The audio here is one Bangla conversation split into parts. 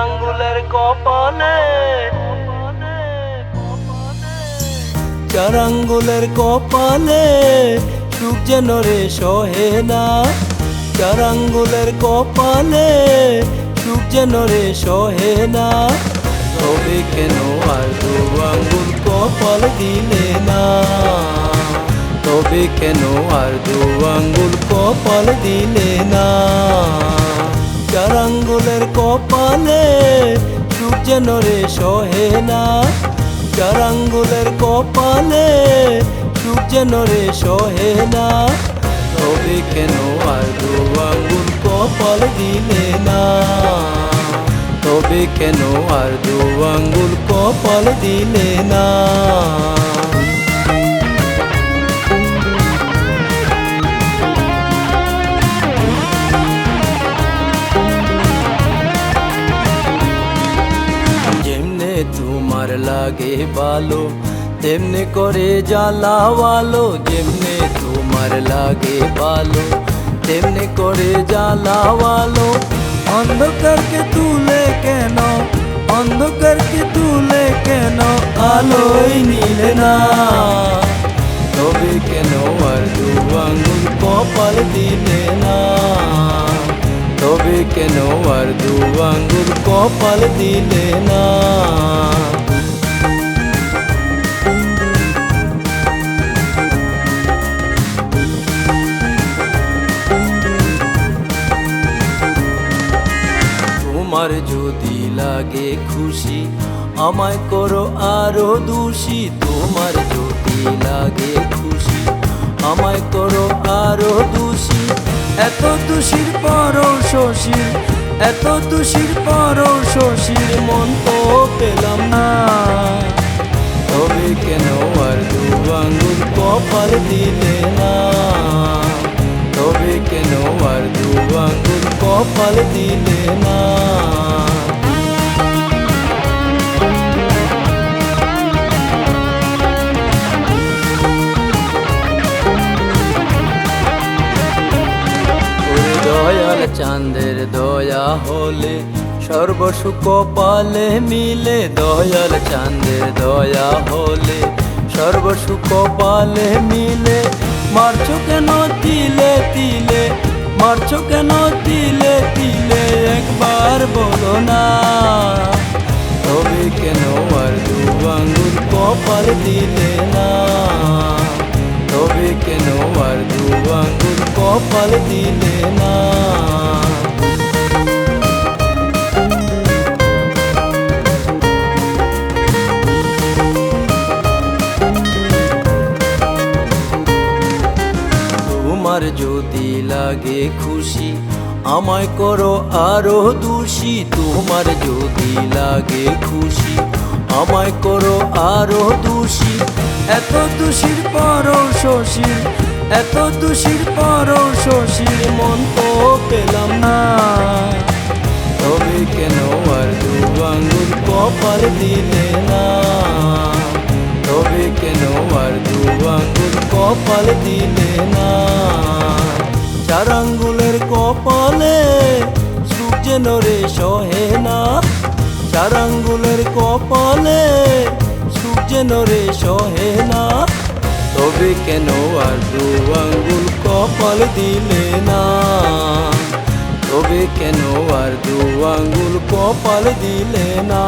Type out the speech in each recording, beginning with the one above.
আঙ্গুলের কপালে চার আঙ্গুলের কপালে সুখ যেন রে সহে না। চার আঙ্গুলের কপালে সুখ যেন রে সহে না। তবে কেন আর দু আঙ্গুল কপাল দিলে না? তবে কেন আর দু আঙ্গুল কপাল দিলে না? চার আঙ্গুলের কপালে সুখ যেন রে সহে না। চার আঙ্গুলের কপালে যেন রে সহে না। তবে কেন আর দু আঙ্গুল কপাল দিলে না? তবে কেন আর দু আঙ্গুল কপাল দিলে না? লাগে ভালো তেমনি করে জ্বালাওয়ালো, যেমনি তোমার লাগে ভালো, তেমনি করে জ্বালাওয়ালো। অন্ধকারকে তুলে কেন? অন্ধকারকে তুলে কেন? আলোই নিলে না। তবে কেন আর দু আঙ্গুল কপাল দিলে না? তবে কেন আর দু আঙ্গুল কপাল দিলে না? তোমার যদি লাগে খুশি, আমায় করো আরও দোষী। তোমার যদি লাগে খুশি, আমায় করো আরও দোষী। এত দোষীর পর শশীর, এত দোষীর পর শশীর মন তো পেলাম না। তবে কেন আর দু আঙ্গুল কপাল দিলে না? কপাল দিলে না। দয়াল চাঁদের দয়া হলে সর্বসুখ কপালে মিলে। দয়াল চাঁদের দয়া হলে সর্বসুখ কপালে মিলে। মারছো কেন তিলে তিলে? মারছো কেন? তিলে তিলে একবার বলো না। তবে কেন আর দু আঙ্গুল কপাল দিলে না? তবে কেন আর দু আঙ্গুল কপাল দিলে না? লাগে খুশি। আমায় করো আরও দোষী, তোমার যদি লাগে খুশি। আমায় করো আরও দোষী। এত দোষীর পর শশীর, এত দোষীর পর শশীর মন তো পেলাম না। তবে কেন আর দু আঙ্গুল কপাল দিলে না? তবে কেন আর দু আঙ্গুল কপাল দিলে না? চার আঙ্গুলের কপালে সুখ যেন রে সহে না। চার আঙ্গুলের কপালে সুখ যেন রে সহে না। তবে কেন আর দু আঙ্গুল কপাল দিলে না? তবে কেন আর দু আঙ্গুল কপাল দিলে না?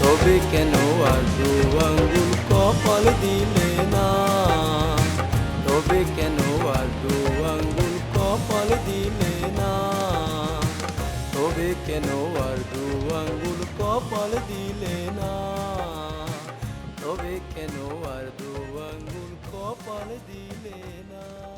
তবে কেন আর দু আঙ্গুল কপাল দিলে না? তবে কেন আর দু কপাল দিলে না। তবে কেন আর দু আঙ্গুল কপাল দিলে না? তবে কেন আর দু আঙ্গুল কপাল দিলে না?